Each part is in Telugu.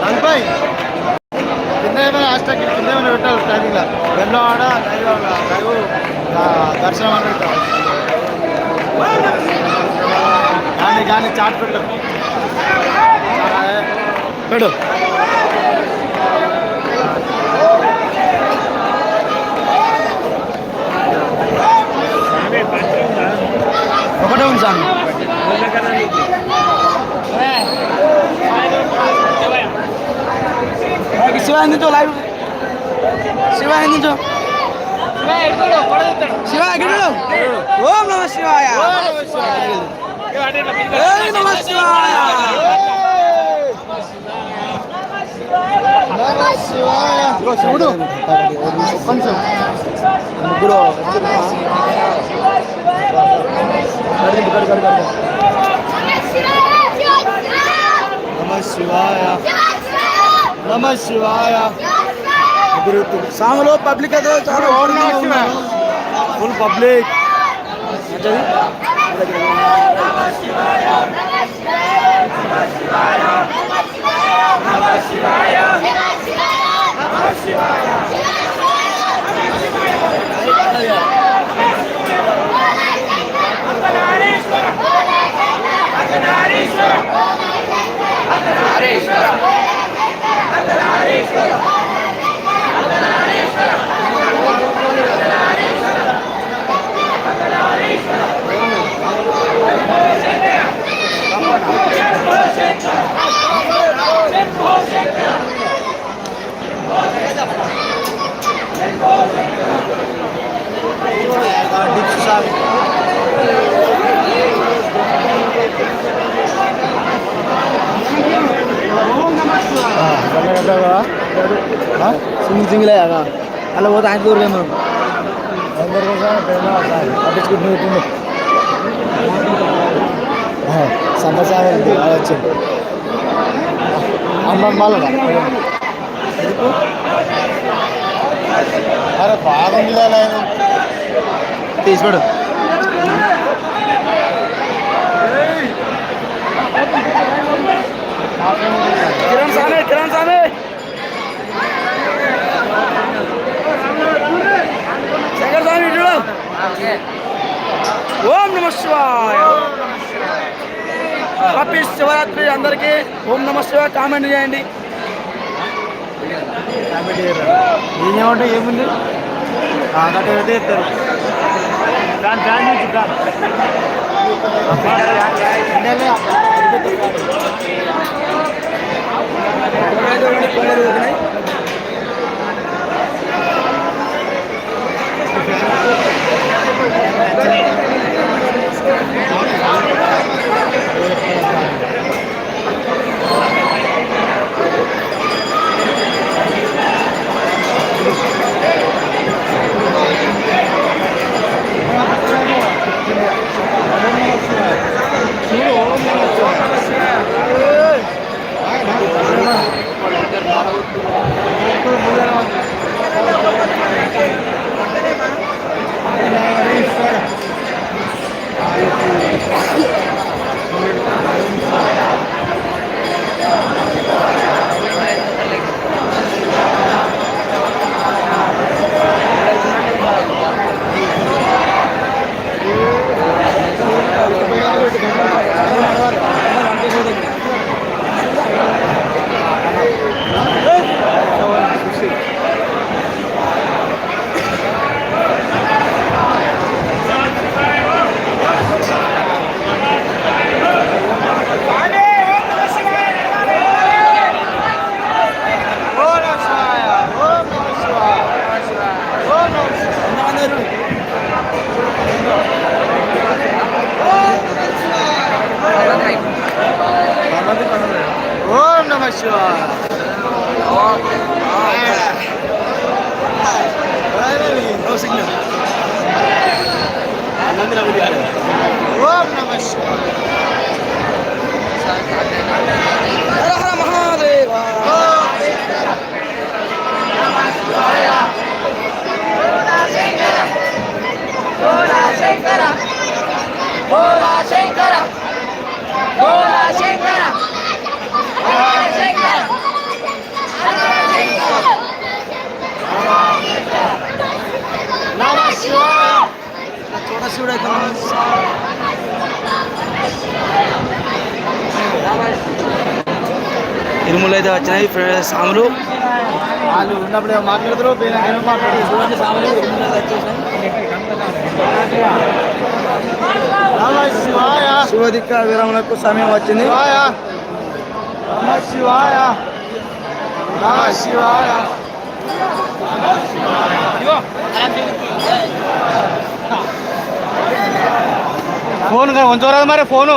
నలభై కింద ఏమైనా హాస్టల్ కింద ఏమైనా పెట్టాలి టైమింగ్లో ఎన్నో ఆడ దర్శనం అని పెట్టాలి కానీ కానీ చాట్ పెట్టు. పెట్టు ఒకటే ఉంది సార్ శివ అందించు లైవ్. శివ అందించు శివ గిడు ఓం నమ శివాయ. ఓం నమ శివాయ. శివుడు. కొంచెం. ముగ్గురు. నమ శివాయ. నమ శివాయ ముగ్గురు సాములు పబ్లిక్ అయితే చాలా ఓడిగా ఉన్నారు ఫుల్ పబ్లిక్ డిప్స్ సార్ సింగిల్ సింగిల్ అయ్యాగా అలా పోతే ఆయన దూరం మనం. పట్టించుకుంటున్నట్టు సంవత్సరం వచ్చింది. అమ్మ మాలగా అరే బాగుంది తీసుకోడు కిరణ్ సామే కిరణ్ సామే శంకర్ స్వామి చూడు ఓం నమ శివాయ. హ్యాపీ శివరాత్రి అందరికీ. ఓం నమ శివాయ. కామెంట్ చేయండి. నేనేమంటే ఏముంది? అయితే ఇస్తారు దాని దాని నుంచి దాని Thank you. అయితే వచ్చినాయి సాములు వాళ్ళు ఉన్నప్పుడు మాట్లాడుతారు శివదిక్క విరమణకు సమయం వచ్చింది. ఫోన్ శివాయ. ఫోన్ ఉంచరాదు మరి ఫోను.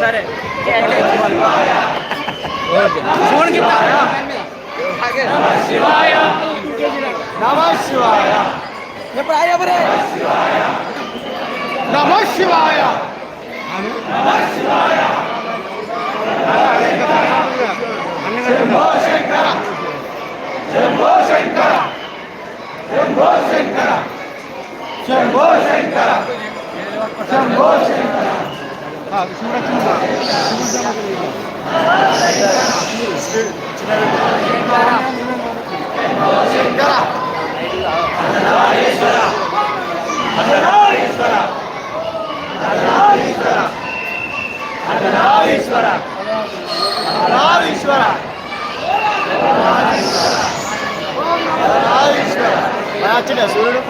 సరే ఫోన్ శివాయ నమ శివాయ ఎప్పుడు ఆయన ఎవరే నమ శివాయ शंभो शंकर शंभो शंकर हां ఈశ్వర ఈశ్వర ఈశ్వర ఈశ్వర సూర్యుడు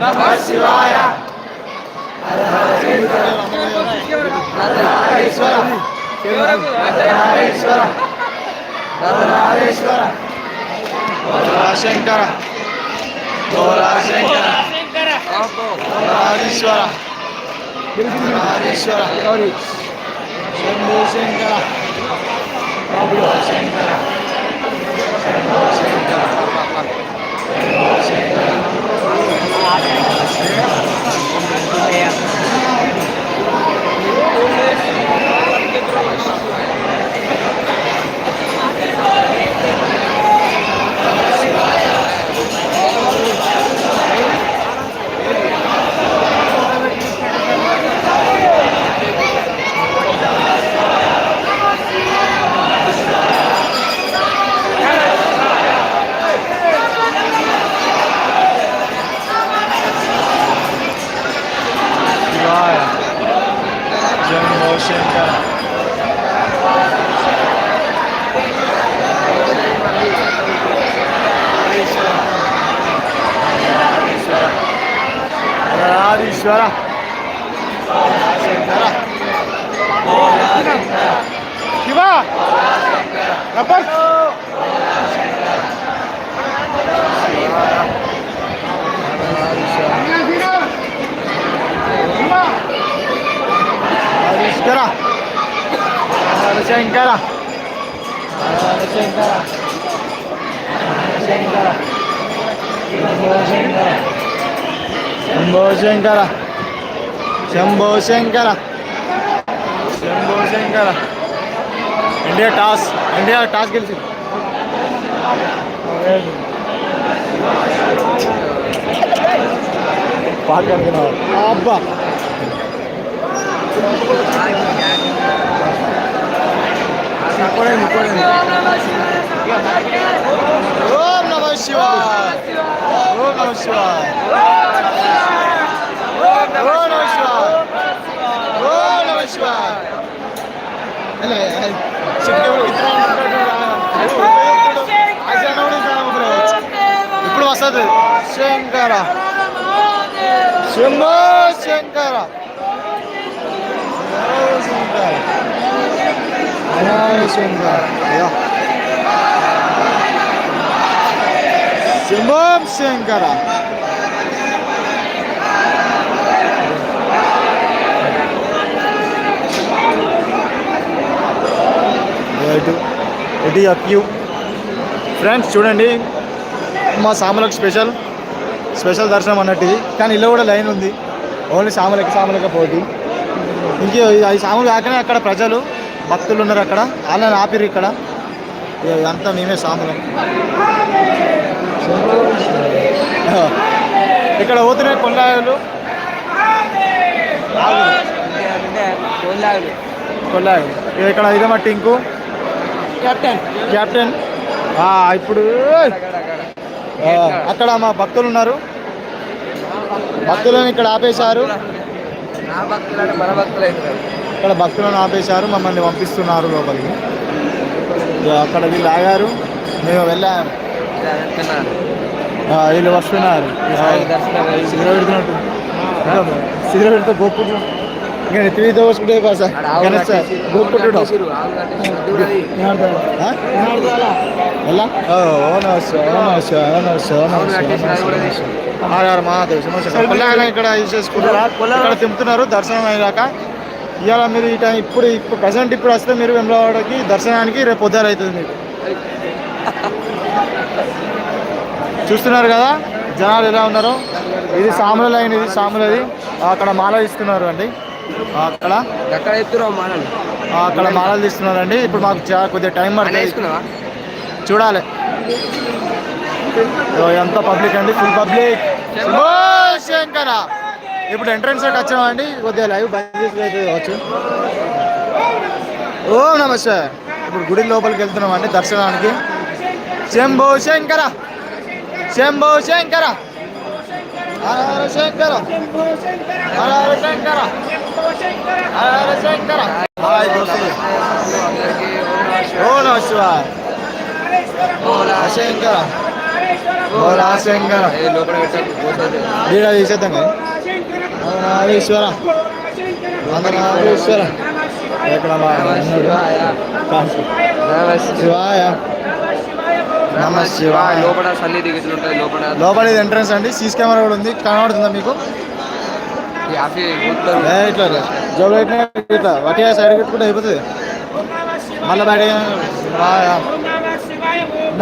నమ శివాయ Ardhanarishwara Ardhanarishwara Ardhanarishwara Shankara Shankara Ardhanarishwara Ardhanarishwara Shambho Shankara Shambho Shankara Shambho Shankara Shambho Shankara Yeah. Suara. Suara. Diba? Siapa? Lepas. Hariskara Harisankara Harisankara Harisankara Harisankara Shambho Shankara Shambho Shankara Shambho Shankara India toss India toss ಗೆಲ್ಸಿ ಹಬ್ಬ ಮುಕ್ಕೋಡಿ ಮುಕ್ಕೋಡಿ టాస్ గెలిచింది పాట అనుకున్నావు అబ్బా ఓం నమ శివాయ ఓం నమ శివాయ ఓం నమ శివాయ ఓం నమ శివాయ అలా ఇప్పుడు వస్తుంది శంకర శంభో శంకర శంకర జయ శంకర యా. శంభోం శంకర ఇటు అప్యూ ఫ్రెండ్స్ చూడండి. మా సాములకు స్పెషల్ స్పెషల్ దర్శనం అన్నట్టు ఇది. కానీ ఇల్లు కూడా లైన్ ఉంది. ఓన్లీ సాములకి సాములకి పోటీ. ఇంకే ఈ సాములు కాకనే అక్కడ ప్రజలు భక్తులు ఉన్నారు అక్కడ. వాళ్ళని ఆపిరు ఇక్కడ. అంతా మేమే సాములం. ఇక్కడ పోతున్నాయి కొల్లాయలు కొల్లాయలు ఇక ఇక్కడ ఇదమట్టి ఇంకు కెప్టెన్ కెప్టెన్ ఇప్పుడు అక్కడ మా భక్తులు ఉన్నారు. భక్తులను ఇక్కడ ఆపేశారు. ఇక్కడ. భక్తులను ఆపేశారు మమ్మల్ని పంపిస్తున్నారు లోపలికి. అక్కడ వీళ్ళు ఆగారు. మేము వెళ్ళాము. వీళ్ళు వస్తున్నారు. సిగరెట్ పెడుతున్నట్టు. సిగరెట్ పెడితే ఇంకా ఎలా? నమస్ ఓ నమస్ ఓ నమస్ ఓ నమస్ ఆడారు మహాదేవ్ కొల్లాగా ఇక్కడ తింపుతున్నారు దర్శనం అయ్యాక. ఇవాళ మీరు ఈ టైం ఇప్పుడు ఇప్పుడు ప్రజెంట్ ఇప్పుడు వస్తే మీరు వెంబడవాడకి దర్శనానికి రేపు పొద్దున అవుతుంది మీకు. చూస్తున్నారు కదా? జనాలు ఎలా ఉన్నారో? ఇది సాముల లైన్ ఇది సాములది అక్కడ మాల ఇస్తున్నారు అండి. అక్కడ. ఎక్కడ అక్కడ మాలలు తీస్తున్నారండి. ఇప్పుడు మాకు కొద్దిగా టైం పడుతుంది. చూడాలి. ఎంత పబ్లిక్ అండి. Full public Shankara. ఇప్పుడు ఎంట్రన్స్ సైట్ వచ్చామండి కొద్దిగా లైవ్ అయితే కావచ్చు. ఓ నమస్తే ఇప్పుడు గుడి లోపలికి వెళ్తున్నాం అండి దర్శనానికి. శంభో శంకర శంభో శంకర హర శంకర హర శంకర హర శంకర. హాయ్ దోస్తులు ఓ నమ శివాయ ఓలా శంకర. ఓలా శంకర వీడ తీసేద్దాం నాగేశ్వర నాగేశ్వర ఎక్కడ. శివాయ. నమ శివాయ. లోపల సన్నిధి ఉంటుంది లోపల. లోపల ఇది ఎంట్రన్స్ అండి. సీసీ కెమెరా కూడా ఉంది. కనబడుతుందా మీకు? ఇట్లా పెట్టినా ఇట్లా. సైడ్ పెట్టుకుంటే అయిపోతుంది. మళ్ళీ బయట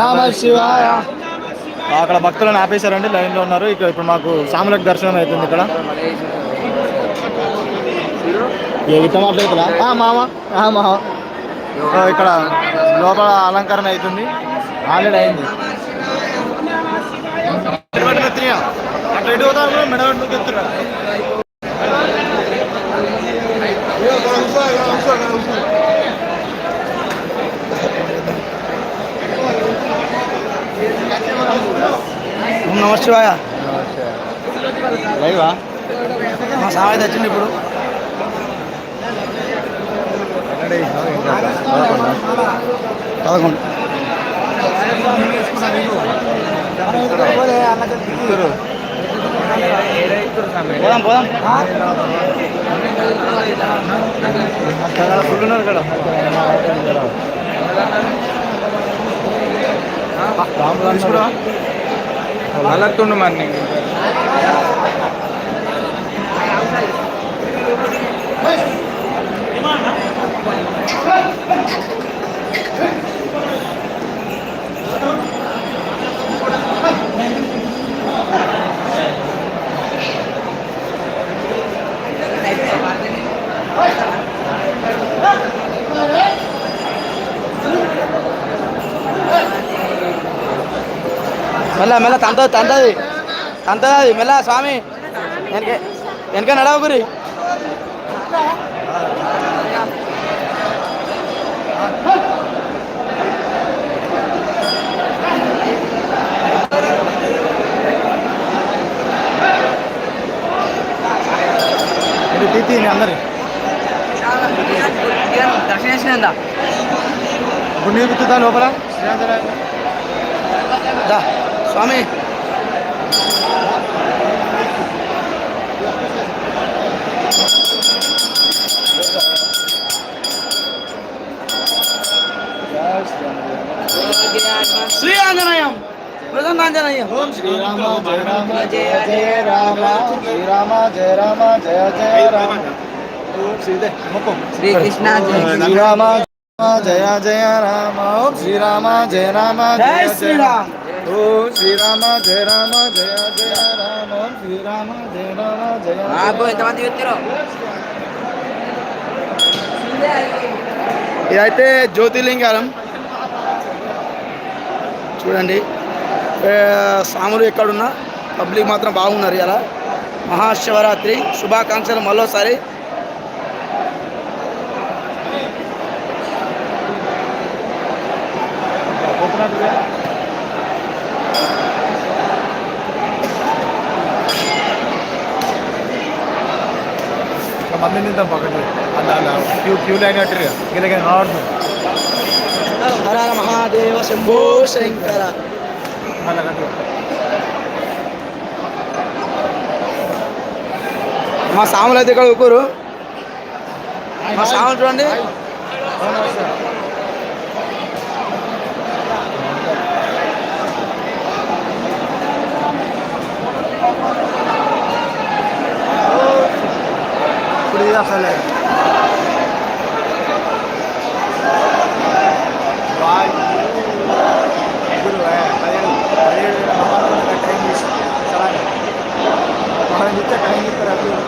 నమ శివాయ. అక్కడ భక్తులను ఆపేశారండి. లైన్లో ఉన్నారు. ఇక్కడ ఇప్పుడు మాకు సాములకు దర్శనం అవుతుంది ఇక్కడ. ఏ ఇట్లా మాట్లాడుతున్నా మామ. మామ. ఇక్కడ లోపల అలంకరణ అవుతుంది. ఆల్రెడీ అయింది. అట్లా ఎటు పోతారు మెడ ఎత్తురా నమ శివాయ. లైవా? మా సామాయి తెచ్చింది ఇప్పుడు. పదకొండు. పోదాం పోదాం అక్కడ ఫుల్ ఉన్నారు ఇక్కడ తీసుకురా మళ్ళతుండు మరి మెల్ల మెల్ల తంత తంతది తంతది మెల్ల స్వామి. వెనక వెనక నడవ గురి తీతి అందరి దర్శనం ఇప్పుడు గుర్తుందా లోపల? దా. స్వామి శ్రీ ఆంజనేయం ప్రసన్న ఆంజనేయం ఓం శ్రీరామ జయ రామ జయ జయ రామ శ్రీరామ జయ రామ జయ జయ రామ ఓం శ్రీదే మొక్కం శ్రీకృష్ణ శ్రీరామ జయ జయ రామ ఓం శ్రీరామ జయ రామ జై శ్రీరామ్ ఓం శ్రీరామ జయ రామ జయ జయ రామ ఓం శ్రీరామ జయ రామ జయ ఇదైతే జ్యోతిర్లింగారం. చూడండి. సాములు ఎక్కడున్నా పబ్లిక్ మాత్రం బాగున్నారు ఇలా మహాశివరాత్రి శుభాకాంక్షలు మళ్ళోసారి. పక్కన అలా క్యూ క్యూ లైన్ కట్టిరు గిలకి రావద్దు హర హర మహాదేవ శంభో శంకర. మళ్ళీ కట్టు. మా సాములు అయితే ఇక్కడ ఊరుకోరు. మా సాములు చూడండి. ఇప్పుడు ఇది అసలు బాయ్ ఇప్పుడు పదిహేడు పదిహేడు వేల మంది టైం తీసి చాలా మనం ఇచ్చే టైం ఇస్తారు అప్పుడు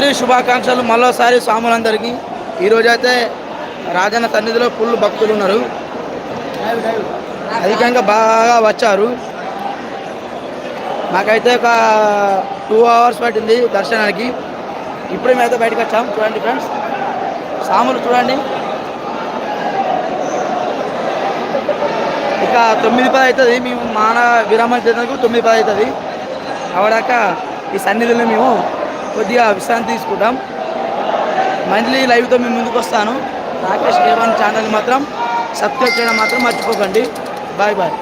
శివరాత్రి శుభాకాంక్షలు మరోసారి స్వాములందరికీ. ఈరోజైతే రాజన్న సన్నిధిలో ఫుల్ భక్తులు ఉన్నారు. అధికంగా బాగా వచ్చారు. మాకైతే ఒక టూ అవర్స్ పట్టింది దర్శనానికి. ఇప్పుడే మేమైతే బయటకు వచ్చాం. చూడండి ఫ్రెండ్స్. సాములు చూడండి. ఇక తొమ్మిది పది అవుతుంది. మేము మాన విరామం చేసినందుకు తొమ్మిది పది అవుతుంది. అవడాక ఈ సన్నిధిలో మేము కొద్దిగా విశ్రాంతి తీసుకుంటాం. మంత్లీ లైవ్తో మేము ముందుకు వస్తాను. రాకేష్ కేవన్ ఛానల్ మాత్రం సబ్స్క్రైబ్ చేయడం మాత్రం మర్చిపోకండి. Bye bye.